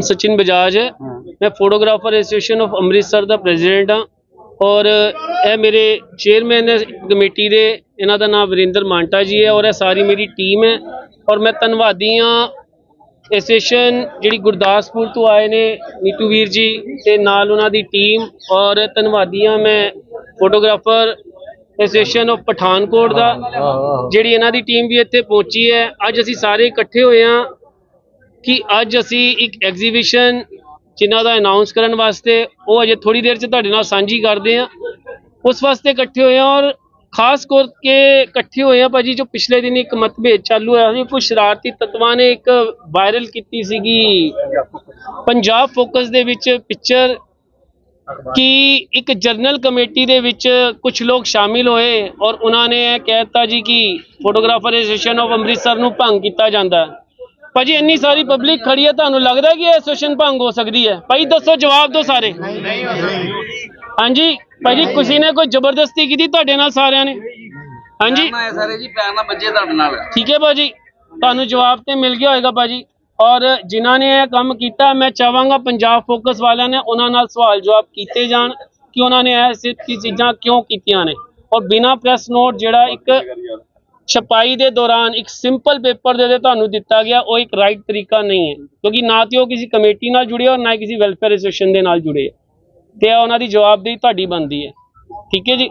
ਨਾਮ ਸਚਿਨ ਬਜਾਜ ਹੈ। ਮੈਂ ਫੋਟੋਗ੍ਰਾਫਰ ਐਸੋਸੀਏਸ਼ਨ ਆਫ ਅੰਮ੍ਰਿਤਸਰ ਦਾ ਪ੍ਰੈਜ਼ੀਡੈਂਟ ਹਾਂ। ਔਰ ਇਹ ਮੇਰੇ ਚੇਅਰਮੈਨ ਹੈ ਕਮੇਟੀ ਦੇ। ਇਹਨਾਂ ਦਾ ਨਾਮ ਵਰਿੰਦਰ ਮਾਂਟਾ ਜੀ ਹੈ ਔਰ ਇਹ ਸਾਰੀ ਮੇਰੀ ਟੀਮ ਹੈ। ਔਰ ਮੈਂ ਧੰਨਵਾਦੀ ਹਾਂ ਐਸੋਸੀਏਸ਼ਨ ਜਿਹੜੀ ਗੁਰਦਾਸਪੁਰ ਤੋਂ ਆਏ ਨੇ ਨੀਤੂ ਵੀਰ ਜੀ ਤੇ ਨਾਲ ਉਹਨਾਂ ਦੀ ਟੀਮ ਔਰ ਧੰਨਵਾਦੀ ਹਾਂ ਮੈਂ ਫੋਟੋਗ੍ਰਾਫਰ ਐਸੋਸੀਏਸ਼ਨ ਆਫ ਪਠਾਨਕੋਟ ਦਾ। ਜਿਹੜੀ ਇਹਨਾਂ ਦੀ ਟੀਮ ਵੀ ਇੱਥੇ ਪਹੁੰਚੀ ਹੈ। ਅੱਜ ਅਸੀਂ ਸਾਰੇ ਇਕੱਠੇ ਹੋਏ ਹਾਂ। ਕਿ ਅੱਜ ਅਸੀਂ ਇੱਕ ਐਗਜ਼ੀਬਿਸ਼ਨ ਜਿਨ੍ਹਾਂ ਦਾ ਅਨਾਉਂਸ ਕਰਨ ਵਾਸਤੇ, ਉਹ ਅਜੇ ਥੋੜੀ ਦੇਰ ਚ ਤੁਹਾਡੇ ਨਾਲ ਸਾਂਝੀ ਕਰਦੇ ਹਾਂ। ਉਸ ਵਾਸਤੇ ਇਕੱਠੇ ਹੋਏ ਹਾਂ ਔਰ ਖਾਸ ਕਰਕੇ ਇਕੱਠੇ ਹੋਏ ਹਾਂ ਭਾਜੀ, ਜੋ ਪਿਛਲੇ ਦਿਨ ਇੱਕ ਮਤਭੇਦ ਚਾਲੂ ਹੋਇਆ ਸੀ ਕੁਝ ਸ਼ਰਾਰਤੀ ਤੱਤਵਾਂ ਨੇ ਇੱਕ ਵਾਇਰਲ ਕੀਤੀ ਸੀਗੀ। ਪੰਜਾਬ ਫੋਕਸ ਦੇ ਵਿੱਚ ਪਿਕਚਰ ਕਿ ਇੱਕ ਜਰਨਲ ਕਮੇਟੀ ਦੇ ਵਿੱਚ ਕੁਝ ਲੋਕ ਸ਼ਾਮਿਲ ਹੋਏ ਔਰ ਉਹਨਾਂ ਨੇ ਇਹ ਕਹਿਤਾ ਜੀ ਕਿ ਫੋਟੋਗ੍ਰਾਫਰ ਐਸੋਸੀਏਸ਼ਨ ਆਫ ਅੰਮ੍ਰਿਤਸਰ ਨੂੰ ਭੰਗ ਕੀਤਾ ਜਾਂਦਾ। ਭਾਜੀ ਇੰਨੀ ਸਾਰੀ ਪਬਲਿਕ ਖੜੀ ਹੈ ਤੁਹਾਨੂੰ ਲੱਗਦਾ ਕਿ ਇਹ ਐਸੋਸੀਏਸ਼ਨ ਭੰਗ ਹੋ ਸਕਦੀ ਹੈ? ਭਾਈ ਦੱਸੋ ਜਵਾਬ ਦਿਓ ਸਾਰੇ। ਹਾਂਜੀ ਭਾਜੀ ਕਿਸੇ ਨੇ ਕੋਈ ਜ਼ਬਰਦਸਤੀ ਕੀਤੀ ਤੁਹਾਡੇ ਨਾਲ ਸਾਰਿਆਂ ਨੇ? ਹਾਂਜੀ? ਮੈਂ ਸਾਰੇ ਜੀ ਪੈਰ ਨਾਲ ਵੱਜੇ ਤੁਹਾਡੇ ਨਾਲ। ਠੀਕ ਹੈ ਭਾਜੀ ਤੁਹਾਨੂੰ ਜਵਾਬ ਤੇ ਮਿਲ ਗਿਆ ਹੋਏਗਾ ਭਾਜੀ। ਔਰ ਜਿਨ੍ਹਾਂ ਨੇ ਇਹ ਕੰਮ ਕੀਤਾ ਮੈਂ ਚਾਹਾਂਗਾ ਪੰਜਾਬ ਫੋਕਸ ਵਾਲਿਆਂ ਨੇ ਉਹਨਾਂ ਨਾਲ ਸਵਾਲ ਜਵਾਬ ਕੀਤੇ ਜਾਣ ਕਿ ਉਹਨਾਂ ਨੇ ਇਹ ਕੀ ਚੀਜ਼ਾਂ ਕਿਉਂ ਕੀਤੀਆਂ ਨੇ। ਔਰ ਬਿਨਾ ਪ੍ਰੈਸ ਨੋਟ ਜਿਹੜਾ ਇੱਕ ਛਪਾਈ ਦੇ ਦੌਰਾਨ ਇੱਕ ਸਿੰਪਲ ਪੇਪਰ ਦੇ ਦੇ ਤੁਹਾਨੂੰ ਦਿੱਤਾ ਗਿਆ ਉਹ ਇੱਕ ਰਾਈਟ ਤਰੀਕਾ ਨਹੀਂ ਹੈ ਕਿਉਂਕਿ ਨਾ ਤੇ ਉਹ ਕਿਸੇ ਕਮੇਟੀ ਨਾਲ ਜੁੜੇ ਔਰ ਨਾ ਕਿਸੇ ਵੈਲਫੇਅਰ ਐਸੋਸੀਏਸ਼ਨ ਦੇ ਨਾਲ ਜੁੜੇ। ਤੇ ਉਹਨਾਂ ਦੀ ਜਵਾਬਦੇਹੀ ਤੁਹਾਡੀ ਬਣਦੀ ਹੈ। ਠੀਕ ਹੈ ਜੀ?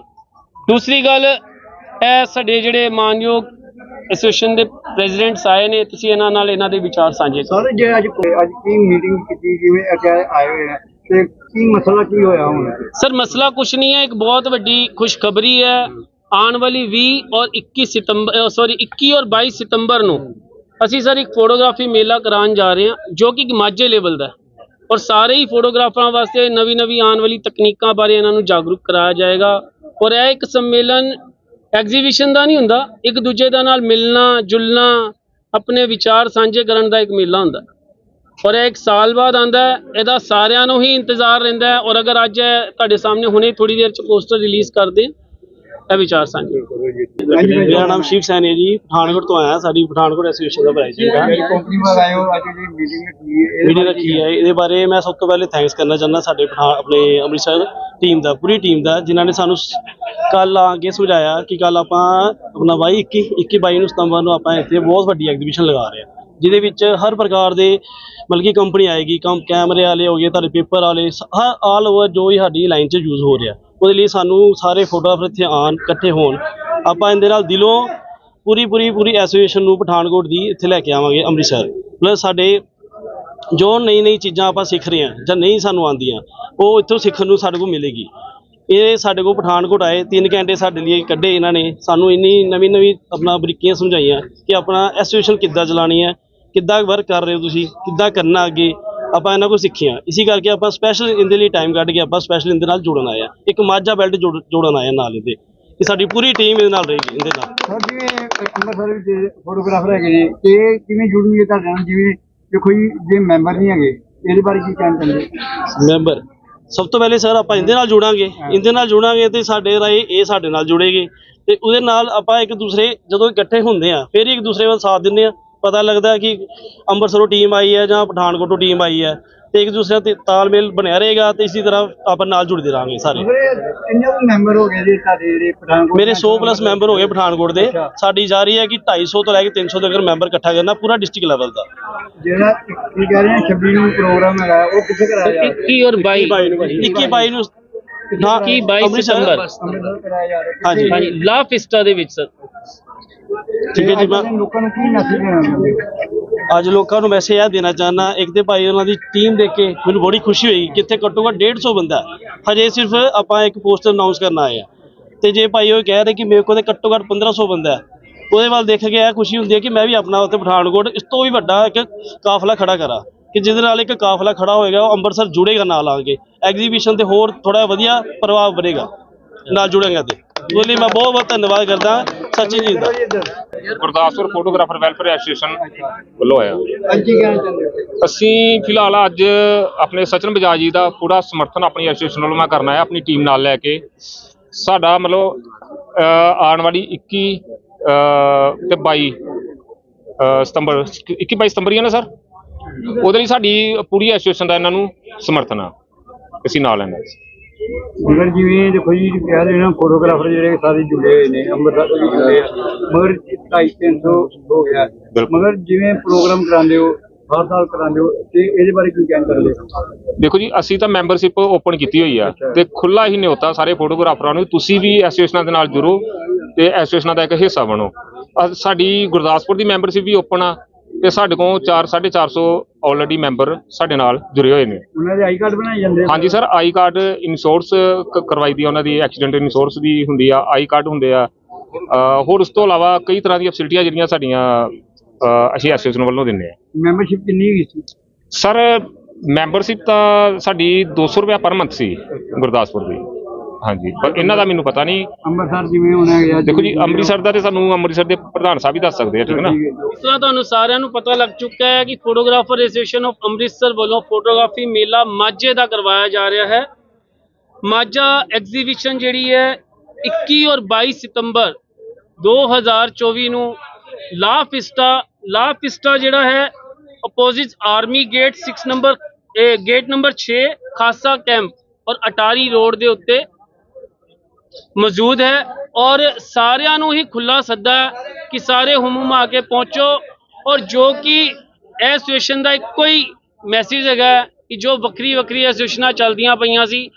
ਦੂਸਰੀ ਗੱਲ ਇਹ ਸਾਡੇ ਜਿਹੜੇ ਮਾਨਯੋਗ ਐਸੋਸੀਏਸ਼ਨ ਦੇ ਪ੍ਰੈਜ਼ੀਡੈਂਟਸ ਆਏ ਨੇ ਤੁਸੀਂ ਇਹਨਾਂ ਨਾਲ ਇਹਨਾਂ ਦੇ ਵਿਚਾਰ ਸਾਂਝੇ ਕਰੋ। ਸਰ ਜੇ ਅੱਜ ਅੱਜ ਕੀ ਮੀਟਿੰਗ ਕੀਤੀ ਜਿਵੇਂ ਅੱਗੇ ਆਏ ਹੋਏ ਨੇ ਤੇ ਕੀ ਮਸਲਾ ਕੀ ਹੋਇਆ ਹੁਣ? ਸਰ ਮਸਲਾ ਕੁਛ ਨਹੀਂ ਹੈ ਇੱਕ ਬਹੁਤ ਵੱਡੀ ਖੁਸ਼ਖਬਰੀ ਹੈ ਆਉਣ ਵਾਲੀ 20 ਔਰ 21 ਸਤੰਬਰ ਸੌਰੀ 21 ਔਰ 22 ਸਤੰਬਰ ਨੂੰ ਅਸੀਂ ਸਰ ਇੱਕ ਫੋਟੋਗ੍ਰਾਫੀ ਮੇਲਾ ਕਰਾਉਣ ਜਾ ਰਹੇ ਹਾਂ, ਜੋ ਕਿ ਇੱਕ ਮਾਝੇ ਲੈਵਲ ਦਾ ਔਰ ਸਾਰੇ ਹੀ ਫੋਟੋਗ੍ਰਾਫਰਾਂ ਵਾਸਤੇ ਨਵੀਂ ਨਵੀਂ ਆਉਣ ਵਾਲੀ ਤਕਨੀਕਾਂ ਬਾਰੇ ਇਹਨਾਂ ਨੂੰ ਜਾਗਰੂਕ ਕਰਾਇਆ ਜਾਏਗਾ। ਔਰ ਇਹ ਇੱਕ ਸੰਮੇਲਨ ਐਗਜ਼ੀਬਿਸ਼ਨ ਦਾ ਨਹੀਂ ਹੁੰਦਾ, ਇੱਕ ਦੂਜੇ ਦਾ ਨਾਲ ਮਿਲਣਾ, ਜੁਲਣਾ, ਆਪਣੇ ਵਿਚਾਰ ਸਾਂਝੇ ਕਰਨ ਦਾ ਇੱਕ ਮੇਲਾ ਹੁੰਦਾ। ਔਰ ਇਹ ਇੱਕ ਸਾਲ ਬਾਅਦ ਆਂਦਾ ਇਹਦਾ ਸਾਰਿਆਂ ਨੂੰ ਹੀ ਇੰਤਜ਼ਾਰ ਰਹਿੰਦਾ ਔਰ ਅਗਰ ਅੱਜ ਇਹ ਤੁਹਾਡੇ ਸਾਹਮਣੇ ਹੁਣੇ ਥੋੜੀ ਦੇਰ ਚ ਪੋਸਟਰ ਰਿਲੀਜ਼ ਕਰਦੇ ਇਹ ਵਿਚਾਰ ਸਾਂਝੇ। ਮੇਰਾ ਨਾਮ ਸ਼ਿਵ ਸੈਨ ਹੈ ਜੀ। ਪਠਾਨਕੋਟ ਤੋਂ ਆਇਆ ਸਾਡੀ ਪਠਾਨਕੋਟ ਐਸੋਸੀਏਸ਼ਨ ਦਾ ਪ੍ਰੈਜ਼ੀਡੈਂਟ ਹਾਂ ਕੰਪਨੀ ਵਾਲਾ ਆਏ ਹੋ। ਅੱਜ ਦੀ ਮੀਟਿੰਗ ਰੱਖੀ ਹੈ। ਹੈ ਇਹਦੇ ਬਾਰੇ ਮੈਂ ਸਭ ਤੋਂ ਪਹਿਲੇ ਥੈਂਕਸ ਕਰਨਾ ਚਾਹੁੰਦਾ ਸਾਡੇ ਪਠਾਨ ਆਪਣੇ ਅੰਮ੍ਰਿਤਸਰ ਟੀਮ ਦਾ ਪੂਰੀ ਟੀਮ ਦਾ ਜਿਨ੍ਹਾਂ ਨੇ ਸਾਨੂੰ ਕੱਲ ਆ ਕੇ ਸਮਝਾਇਆ ਕਿ ਕੱਲ ਆਪਾਂ ਆਪਣਾ ਬਾਈ 21 21 22 ਨੂੰ ਸਤੰਬਰ ਨੂੰ ਆਪਾਂ ਇੱਥੇ ਬਹੁਤ ਵੱਡੀ ਐਗਜ਼ੀਬਿਸ਼ਨ ਲਗਾ ਰਹੇ ਹਾਂ। ਜਿਹਦੇ ਵਿੱਚ ਹਰ ਪ੍ਰਕਾਰ ਦੇ ਮਤਲਬ ਕਿ ਕੰਪਨੀ ਆਏਗੀ ਕਮ ਕੈਮਰੇ ਵਾਲੇ ਹੋ ਗਏ ਤੁਹਾਡੇ ਪੇਪਰ ਵਾਲੇ ਆਲ ਓਵਰ ਜੋ ਵੀ ਸਾਡੀ ਲਾਈਨ 'ਚ ਯੂਜ਼ ਹੋ ਰਿਹਾ। ਉਹਦੇ ਲਈ ਸਾਨੂੰ ਸਾਰੇ ਫੋਟੋਗ੍ਰਾਫਰ ਇੱਥੇ ਆਣ ਇਕੱਠੇ ਹੋਣ। ਆਪਾਂ ਇਹਦੇ ਨਾਲ ਦਿਲੋਂ ਪੂਰੀ ਪੂਰੀ ਪੂਰੀ ਐਸੋਸੀਏਸ਼ਨ ਨੂੰ ਪਠਾਨਕੋਟ ਦੀ ਇੱਥੇ ਲੈ ਕੇ ਆਵਾਂਗੇ, ਅੰਮ੍ਰਿਤਸਰ। ਪਲੱਸ ਸਾਡੇ ਜੋ ਨਈ ਨਈ ਚੀਜ਼ਾਂ ਆਪਾਂ ਸਿੱਖ ਰਹੇ ਹਾਂ ਜਾਂ ਨਹੀਂ ਸਾਨੂੰ ਆਉਂਦੀਆਂ, ਉਹ ਇੱਥੋਂ ਸਿੱਖਣ ਨੂੰ ਸਾਡੇ ਕੋਲ ਮਿਲੇਗੀ। ਇਹ ਸਾਡੇ ਕੋਲ ਪਠਾਨਕੋਟ ਆਏ 3 ਘੰਟੇ ਸਾਡੇ ਲਈ ਕੱਢੇ ਇਹਨਾਂ ਨੇ। ਸਾਨੂੰ ਇੰਨੀ ਨਵੀਂ ਨਵੀਂ ਆਪਣਾ ਬਰੀਕੀਆਂ ਸਮਝਾਈਆਂ ਕਿ ਆਪਣਾ ਐਸੋਸੀਏਸ਼ਨ ਕਿੱਦਾਂ ਚਲਾਣੀ ਹੈ, ਕਿੱਦਾਂ ਵਰਕ ਕਰ ਰਹੇ ਹੋ ਤੁਸੀਂ, ਕਿੱਦਾਂ ਕਰਨਾ ਅੱਗੇ ਆਪਾਂ ਇਹਨਾਂ ਕੋਲ ਸਿੱਖੀਆਂ। ਇਸੇ ਕਰਕੇ ਆਪਾਂ ਸਪੈਸ਼ਲ ਇਹਦੇ ਲਈ ਟਾਈਮ ਕੱਢ ਕੇ ਆਪਾਂ ਸਪੈਸ਼ਲ ਇਹਦੇ ਨਾਲ ਜੁੜਨ ਆਏ ਆ। ਇੱਕ ਮਾਝਾ ਬੈਲਟ ਜੋੜਨ ਆਏ ਨਾਲ ਇਹਦੇ। ਕਿ ਸਾਡੀ ਪੂਰੀ ਟੀਮ ਇਹਦੇ ਨਾਲ ਰਹੇਗੀ ਇਹਦੇ ਨਾਲ। ਸਰ ਜਿਵੇਂ ਅੰਮ੍ਰਿਤਸਰ ਵਿੱਚ ਫੋਟੋਗ੍ਰਾਫਰ ਹੈਗੇ ਜੀ ਇਹ ਕਿਵੇਂ ਜੁੜਨਗੇ ਤੁਹਾਡੇ ਨਾਲ? ਜਿਵੇਂ ਦੇਖੋ ਜੀ ਜੇ ਮੈਂਬਰ ਨਹੀਂ ਹੈਗੇ ਇਹਦੇ ਬਾਰੇ ਕੀ ਕਹਿਣਾ ਚਾਹੁੰਦੇ ਮੈਂਬਰ ਸਭ ਤੋਂ ਪਹਿਲੇ ਸਰ ਆਪਾਂ ਇਹਦੇ ਨਾਲ ਜੁੜਾਂਗੇ। ਇਹਦੇ ਨਾਲ ਜੁੜਾਂਗੇ ਤੇ ਸਾਡੇ ਰਾਹੀਂ ਇਹ ਸਾਡੇ ਨਾਲ ਜੁੜੇਗੀ। ਤੇ ਉਹਦੇ ਨਾਲ ਆਪਾਂ ਇੱਕ ਦੂਸਰੇ ਜਦੋਂ ਇਕੱਠੇ ਹੁੰਦੇ ਆ ਫਿਰ ਇੱਕ ਦੂਸਰੇ ਦਾ ਸਾਥ ਦਿੰਦੇ ਆ। ਪਤਾ ਲੱਗਦਾ ਕਿ ਅੰਮ੍ਰਿਤਸਰੋਂ ਟੀਮ ਆਈ ਹੈ ਜਾਂ ਪਠਾਨਕੋਟੋਂ ਟੀਮ ਆਈ ਹੈ ਤੇ ਇੱਕ ਦੂਸਰੇ ਤੇ ਤਾਲਮੇਲ ਬਣਿਆ ਰਹੇਗਾ ਤੇ ਇਸੇ ਤਰ੍ਹਾਂ ਆਪਾਂ ਨਾਲ ਜੁੜਦੇ ਰਹਾਂਗੇ ਸਾਰੇ। ਇੰਨੇ ਕੁ ਮੈਂਬਰ ਹੋ ਗਏ ਜੀ ਸਾਡੇ ਜਿਹੜੇ ਪਠਾਨਕੋਟ ਮੇਰੇ 100 ਪਲੱਸ ਮੈਂਬਰ ਹੋ ਗਏ ਪਠਾਨਕੋਟ ਦੇ। ਸਾਡੀ ਜਾ ਰਹੀ ਹੈ ਕਿ 250 ਤੋਂ ਲੈ ਕੇ 300 ਤੱਕ ਮੈਂਬਰ ਇਕੱਠਾ ਕਰਨਾ ਪੂਰਾ ਡਿਸਟ੍ਰਿਕਟ ਲੈਵਲ ਦਾ। ਜਿਹੜਾ ਕੀ ਕਹਿ ਰਹੇ ਆ 26 ਨੂੰ ਪ੍ਰੋਗਰਾਮ ਹੈਗਾ ਉਹ ਕਿੱਥੇ ਕਰਾਇਆ ਜਾ ਰਿਹਾ? 21 ਔਰ 22 22 ਨੂੰ 21 22 ਨੂੰ ਨਾ 21 22 ਅੰਮ੍ਰਿਤਸਰ- ਸਤੰਬਰ ਅੰਮ੍ਰਿਤਸਰ ਕਰਾਇਆ ਜਾ ਰਿਹਾ। ਹਾਂਜੀ। ਹਾਂਜੀ ਲਾ ਫਿਸਟਾ ਦੇ ਵਿੱਚ ਸਰ। ਠੀਕ ਹੈ ਜੀ ਮੈਂ ਲੋਕਾਂ ਨੂੰ ਕੀ ਮੈਸੇਜ ਦੇਣਾ ਅੱਜ ਲੋਕਾਂ ਨੂੰ ਮੈਸੇਜ ਇਹ ਦੇਣਾ ਚਾਹਨਾ ਇੱਕ ਤੇ ਭਾਈ ਉਹਨਾਂ ਦੀ ਟੀਮ ਦੇਖ ਕੇ ਮੈਨੂੰ ਬੜੀ ਖੁਸ਼ੀ ਹੋਈ ਕਿ ਇੱਥੇ ਘੱਟੋ ਘੱਟ 150 ਬੰਦਾ। ਹਜੇ ਸਿਰਫ ਆਪਾਂ ਇੱਕ ਪੋਸਟਰ ਅਨਾਉਂਸ ਕਰਨ ਆਏ ਆ ਤੇ ਜੇ ਭਾਈ ਉਹ ਕਹਿ ਰਹੇ ਕਿ ਮੇਰੇ ਕੋਲ ਤੇ ਘੱਟੋ ਘੱਟ 1500 ਬੰਦਾ ਹੈ, ਉਹਦੇ ਵੱਲ ਦੇਖ ਕੇ ਇਹ ਖੁਸ਼ੀ ਹੁੰਦੀ ਹੈ ਕਿ ਮੈਂ ਵੀ ਆਪਣਾ ਉੱਥੇ ਪਠਾਨਕੋਟ ਇਸ ਤੋਂ ਵੀ ਵੱਡਾ ਇੱਕ ਕਾਫਲਾ ਖੜਾ ਕਰਾਂ ਕਿ ਜਿਹਦੇ ਨਾਲ ਇੱਕ ਕਾਫਲਾ ਖੜਾ ਹੋਏਗਾ ਉਹ ਅੰਮ੍ਰਿਤਸਰ ਜੁੜੇਗਾ ਨਾਲ ਆ ਕੇ। ਐਗਜ਼ੀਬਿਸ਼ਨ ਤੇ ਹੋਰ ਥੋੜਾ ਵਧੀਆ ਪ੍ਰਭਾਵ ਬਣੇਗਾ ਨਾਲ ਜੁੜੇਗਾ ਤੇ। ਉਹਦੇ ਲਈ ਮੈਂ ਬਹੁਤ ਬਹੁਤ ਧੰਨਵਾਦ ਕਰਦਾ। ਸਚਿਨ ਜੀ। ਦਾ ਗੁਰਦਾਸਪੁਰ ਫੋਟੋਗ੍ਰਾਫਰ ਵੈਲਫੇਅਰ ਐਸੋਸੀਏਸ਼ਨ ਵੱਲੋਂ ਆਇਆ। ਅੱਜ ਕੀ ਕਹਿਣਾ ਚਾਹੁੰਦੇ ਹੋ? ਅਸੀਂ ਫਿਲਹਾਲ ਅੱਜ ਆਪਣੇ ਸਚਨ ਬਜਾਜ ਜੀ ਦਾ ਪੂਰਾ ਸਮਰਥਨ ਆਪਣੀ ਐਸੋਸੀਏਸ਼ਨ ਵੱਲੋਂ ਮੈਂ ਕਰਨਾ ਹੈ ਆਪਣੀ ਟੀਮ ਨਾਲ ਲੈ ਕੇ। ਸਾਡਾ ਮਤਲਬ ਅਹ, ਆਉਣ ਵਾਲੀ 21 ਅਹ, ਤੇ 22 ਅਹ, ਸਤੰਬਰ 21 22 ਸਤੰਬਰ ਹੀ ਹੈ ਨਾ ਸਰ? ਉਹਦੇ ਲਈ ਸਾਡੀ ਪੂਰੀ ਐਸੋਸੀਏਸ਼ਨ ਦਾ ਇਹਨਾਂ ਨੂੰ ਸਮਰਥਨ ਆ। ਅਸੀਂ ਨਾਲ ਲੈਣਾ ਮਗਰ ਜਿਵੇਂ ਦੇਖੋ ਜੀ ਕਹਿ ਰਹੇ ਨਾ ਫੋਟੋਗ੍ਰਾਫਰ ਜਿਹੜੇ ਸਾਰੇ ਜੁੜੇ ਹੋਏ ਨੇ ਅੰਮ੍ਰਿਤਸਰ ਤੋਂ ਵੀ ਜੁੜੇ ਆ ਮਗਰ 250 ਹੋ ਗਿਆ। ਮਗਰ ਜਿਵੇਂ ਪ੍ਰੋਗਰਾਮ ਕਰਾਉਂਦੇ ਹੋ ਹਰ ਸਾਲ ਕਰਾਉਂਦੇ ਹੋ ਤੇ ਇਹਦੇ ਬਾਰੇ ਕੀ ਕਹਿਣਾ ਹੋ ਦੇਖੋ ਜੀ ਅਸੀਂ ਤਾਂ ਮੈਂਬਰਸ਼ਿਪ ਓਪਨ ਕੀਤੀ ਹੋਈ ਆ ਤੇ ਖੁੱਲਾ ਹੀ ਨਿਯੋਤਾ ਸਾਰੇ ਫੋਟੋਗ੍ਰਾਫਰਾਂ ਨੂੰ ਤੁਸੀਂ ਵੀ ਐਸੋਸੀਏਸ਼ਨਾਂ ਦੇ ਨਾਲ ਜੁੜੋ ਤੇ ਐਸੋਸੀਏਸ਼ਨਾਂ ਦਾ ਇੱਕ ਹਿੱਸਾ ਬਣੋ। ਸਾਡੀ ਗੁਰਦਾਸਪੁਰ ਦੀ ਮੈਂਬਰਸ਼ਿਪ ਵੀ ਓਪਨ ਆ ਤੇ ਸਾਡੇ ਕੋਲ 4 450 ਆਲਰੇਡੀ ਮੈਂਬਰ ਸਾਡੇ ਨਾਲ ਜੁੜੇ ਹੋਏ ਨੇ। ਉਹਨਾਂ ਦੇ ਆਈ ਕਾਰਡ ਬਣਾਏ ਜਾਂਦੇ ਆ? ਹਾਂਜੀ ਸਰ ਆਈ ਕਾਰਡ ਇੰਸ਼ੋਰੈਂਸ ਕਰਵਾਈ ਦੀ ਆ ਉਹਨਾਂ ਦੀ ਐਕਸੀਡੈਂਟ ਇੰਸ਼ੋਰੈਂਸ ਦੀ ਹੁੰਦੀ ਆ ਆਈ ਕਾਰਡ ਹੁੰਦੇ ਆ। ਹੋਰ ਉਸ ਤੋਂ ਇਲਾਵਾ ਕਈ ਤਰ੍ਹਾਂ ਦੀਆਂ ਫੈਸਿਲਿਟੀਆਂ ਜਿਹੜੀਆਂ ਸਾਡੀਆਂ ਅਸੀਂ ਐਸੋਸੀਏਸ਼ਨ ਵੱਲੋਂ ਦਿੰਦੇ ਆ। ਮੈਂਬਰਸ਼ਿਪ ਕਿੰਨੀ ਹੈਗੀ ਸੀ? ਸਰ ਮੈਂਬਰਸ਼ਿਪ ਤਾਂ ਸਾਡੀ 200 ਰੁਪਏ ਪਰ ਮੰਥ ਸੀ ਗੁਰਦਾਸਪੁਰ ਦੀ। ਹਾਂਜੀ ਪਰ ਇਹਨਾਂ ਦਾ ਮੈਨੂੰ ਪਤਾ ਨਹੀਂ। ਅੰਮ੍ਰਿਤਸਰ ਜਿਵੇਂ ਹੋਣਾ ਗਿਆ ਦੇਖੋ ਜੀ ਅੰਮ੍ਰਿਤਸਰ ਦਾ ਤੇ ਸਾਨੂੰ ਅੰਮ੍ਰਿਤਸਰ ਦੇ ਪ੍ਰਧਾਨ ਸਾਹਿਬ ਹੀ ਦੱਸ ਸਕਦੇ ਆ ਠੀਕ ਹੈ ਨਾ? ਇਸ ਤਰ੍ਹਾਂ ਤੁਹਾਨੂੰ ਸਾਰਿਆਂ ਨੂੰ ਪਤਾ ਲੱਗ ਚੁੱਕਾ ਹੈ ਕਿ ਫੋਟੋਗ੍ਰਾਫਰ ਐਸੋਸੀਏਸ਼ਨ ਆਫ ਅੰਮ੍ਰਿਤਸਰ ਵੱਲੋਂ ਫੋਟੋਗ੍ਰਾਫੀ ਮੇਲਾ ਮਾਝੇ ਦਾ ਕਰਵਾਇਆ ਜਾ ਰਿਹਾ ਹੈ। ਮਾਝਾ ਐਗਜ਼ੀਬਿਸ਼ਨ ਜਿਹੜੀ ਹੈ 21 ਔਰ 22 ਸਤੰਬਰ 2024 ਨੂੰ ਲਾ ਫਿਸਟਾ ਲਾ ਫਿਸਟਾ ਜਿਹੜਾ ਹੈ ਆਪੋਜ਼ਿਟ ਆਰਮੀ ਗੇਟ 6 ਨੰਬਰ ਇਹ ਗੇਟ ਨੰਬਰ 6 ਖਾਸਾ ਕੈਂਪ ਔਰ ਅਟਾਰੀ ਰੋਡ ਦੇ ਉੱਤੇ ਮੌਜੂਦ ਹੈ ਔਰ ਸਾਰਿਆਂ ਨੂੰ ਹੀ ਖੁੱਲਾ ਸੱਦਾ ਹੈ ਕਿ ਸਾਰੇ ਹੁਮੁਮ ਆ ਕੇ ਪਹੁੰਚੋ ਔਰ ਜੋ ਕਿ ਇਹ ਐਸੋਸੀਏਸ਼ਨ ਦਾ ਇੱਕੋ ਹੀ ਮੈਸੇਜ ਹੈਗਾ ਕਿ ਜੋ ਵੱਖਰੀ ਵੱਖਰੀ ਐਸੋਸੀਏਸ਼ਨਾਂ ਚੱਲਦੀਆਂ ਪਈਆਂ ਸੀ,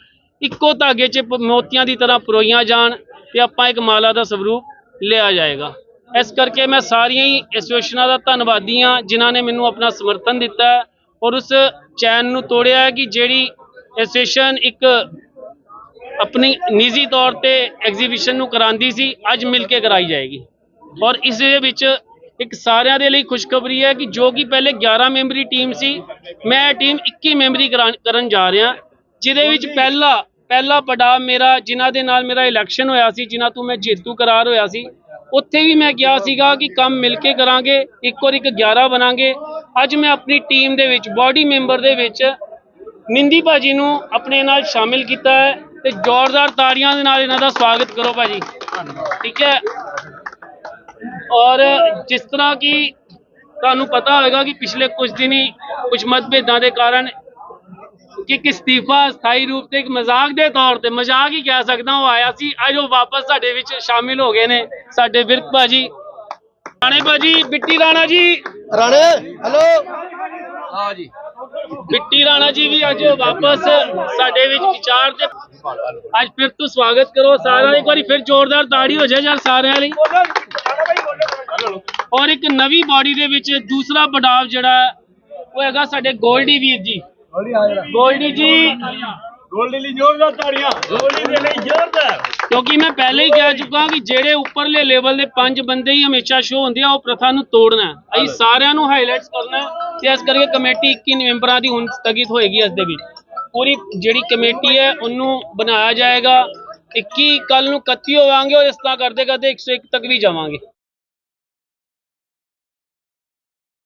ਇੱਕੋ ਧਾਗੇ 'ਚ ਪ- ਮੋਤੀਆਂ ਦੀ ਤਰ੍ਹਾਂ ਪਰੋਈਆਂ ਜਾਣ ਤੇ ਆਪਾਂ ਇੱਕ ਮਾਲਾ ਦਾ ਸਰੂਪ ਲਿਆ ਜਾਏਗਾ। ਇਸ ਕਰਕੇ ਮੈਂ ਸਾਰੀਆਂ ਹੀ ਐਸੋਸੀਏਸ਼ਨਾਂ ਦਾ ਧੰਨਵਾਦੀ ਹਾਂ ਜਿਨ੍ਹਾਂ ਨੇ ਮੈਨੂੰ ਆਪਣਾ ਸਮਰਥਨ ਦਿੱਤਾ ਔਰ ਉਸ ਚੈਨ ਨੂੰ ਤੋੜਿਆ ਕਿ ਜਿਹੜੀ ਐਸੋਸੀਏਸ਼ਨ ਇੱਕ ਆਪਣੀ ਨਿੱਜੀ ਤੌਰ ਤੇ ਐਗਜ਼ੀਬਿਸ਼ਨ ਨੂੰ ਕਰਾਉਂਦੀ ਸੀ ਅੱਜ ਮਿਲ ਕੇ ਕਰਾਈ ਜਾਏਗੀ ਔਰ ਇਸ ਦੇ ਵਿੱਚ ਇੱਕ ਸਾਰਿਆਂ ਦੇ ਲਈ ਖੁਸ਼ਖਬਰੀ ਹੈ ਕਿ ਜੋ ਕਿ ਪਹਿਲੇ 11 ਮੈਂਬਰੀ ਟੀਮ ਸੀ ਮੈਂ ਇਹ ਟੀਮ 21 ਮੈਂਬਰੀ ਕਰਾਂ- ਕਰਨ ਜਾ ਰਿਹਾ ਜਿਹਦੇ ਵਿੱਚ ਪਹਿਲਾ ਪਹਿਲਾ ਪੜਾਅ ਮੇਰਾ ਜਿਨ੍ਹਾਂ ਦੇ ਨਾਲ ਮੇਰਾ ਇਲੈਕਸ਼ਨ ਹੋਇਆ ਸੀ ਜਿਨ੍ਹਾਂ ਤੋਂ ਮੈਂ ਜੇਤੂ ਕਰਾਰ ਹੋਇਆ ਸੀ ਉੱਥੇ ਵੀ ਮੈਂ ਕਿਹਾ ਸੀਗਾ ਕਿ ਕੰਮ ਮਿਲ ਕੇ ਕਰਾਂਗੇ ਇੱਕ ਔਰ ਇੱਕ 11 ਬਣਾਂਗੇ ਅੱਜ ਮੈਂ ਆਪਣੀ ਟੀਮ ਦੇ ਵਿੱਚ ਬਾਡੀ ਮੈਂਬਰ ਦੇ ਵਿੱਚ ਨਿੰਦੀ ਭਾਜੀ ਨੂੰ ਆਪਣੇ ਨਾਲ ਸ਼ਾਮਿਲ ਕੀਤਾ ਹੈ ਤੇ ਜ਼ੋਰਦਾਰ ਤਾੜੀਆਂ ਦੇ ਨਾਲ ਇਹਨਾਂ ਦਾ ਸਵਾਗਤ ਕਰੋ ਭਾਜੀ। ਠੀਕ ਹੈ? ਔਰ ਜਿਸ ਤਰ੍ਹਾਂ ਕਿ ਤੁਹਾਨੂੰ ਪਤਾ ਹੋਵੇਗਾ ਕਿ ਪਿਛਲੇ ਕੁਝ ਦਿਨ ਹੀ ਕੁਝ ਮਤਭੇਦਾਂ ਦੇ ਕਾਰਨ ਕਿ ਇੱਕ ਅਸਤੀਫਾ ਸਥਾਈ ਰੂਪ ਤੇ ਇੱਕ ਮਜ਼ਾਕ ਦੇ ਤੌਰ ਤੇ ਮਜ਼ਾਕ ਹੀ ਕਹਿ ਸਕਦਾ ਉਹ ਆਇਆ ਸੀ। ਅੱਜ ਉਹ ਵਾਪਸ ਸਾਡੇ ਵਿੱਚ ਸ਼ਾਮਿਲ ਹੋ ਗਏ ਨੇ ਸਾਡੇ ਵਿਰਕ ਭਾਜੀ। ਰਾਣੇ ਭਾਜੀ ਬਿੱਟੀ ਰਾਣਾ ਜੀ। ਰਾਣੇ ਹੈਲੋ ਹਾਂ ਜੀ। ਬਿੱਟੀ ਰਾਣਾ ਜੀ ਵੀ ਅੱਜ ਵਾਪਸ ਸਾਡੇ ਵਿੱਚ ਵਿਚਾਰ ਤੇ ਅੱਜ ਫਿਰ ਤੋਂ ਸਵਾਗਤ ਕਰੋ ਸਾਰਿਆਂ ਇੱਕ ਵਾਰੀ ਫਿਰ ਜ਼ੋਰਦਾਰ ਤਾੜੀ ਹੋ ਜਾਏ ਯਾਰ ਸਾਰਿਆਂ ਲਈ। ਔਰ ਇੱਕ ਨਵੀਂ ਬਾਡੀ ਦੇ ਵਿੱਚ ਦੂਸਰਾ ਪੜਾਵ ਜਿਹੜਾ ਉਹ ਹੈਗਾ ਸਾਡੇ ਗੋਲਡੀ ਵੀਰ ਜੀ। ਗੋਲਡੀ ਜੀ ਗੋਲਡੀ ਲਈ ਜ਼ੋਰਦਾਰ ਤਾੜੀਆਂ। ਗੋਲਡੀ ਦੇ ਲਈ ਜ਼ੋਰਦਾਰ ਕਿਉਂਕਿ ਮੈਂ ਪਹਿਲੇ ਹੀ ਕਹਿ ਚੁੱਕਾ ਕਿ ਜਿਹੜੇ ਉੱਪਰਲੇ ਲੈਵਲ ਦੇ ਪੰਜ ਬੰਦੇ ਹੀ ਹਮੇਸ਼ਾ ਸ਼ੋ ਹੁੰਦੇ ਆ ਉਹ ਪ੍ਰਥਾ ਨੂੰ ਤੋੜਨਾ ਹੈ। ਅਸੀਂ ਸਾਰਿਆਂ ਨੂੰ ਹਾਈਲਾਈਟਸ ਕਰਨਾ ਹੈ ਤੇ ਇਸ ਕਰਕੇ ਕਮੇਟੀ 21 ਮੈਂਬਰਾਂ ਦੀ ਹੁਣ ਸਥਗਿਤ ਹੋਏਗੀ ਇਸ ਦੇ ਵਿੱਚ। ਪੂਰੀ ਜਿਹੜੀ ਕਮੇਟੀ ਹੈ ਉਹਨੂੰ ਬਣਾਇਆ ਜਾਏਗਾ। 21 ਕੱਲ ਨੂੰ 31 ਹੋਵਾਂਗੇ ਔਰ ਇਸ ਤਰ੍ਹਾਂ ਕਰਦੇ ਕਰਦੇ 101 ਤੱਕ ਵੀ ਜਾਵਾਂਗੇ।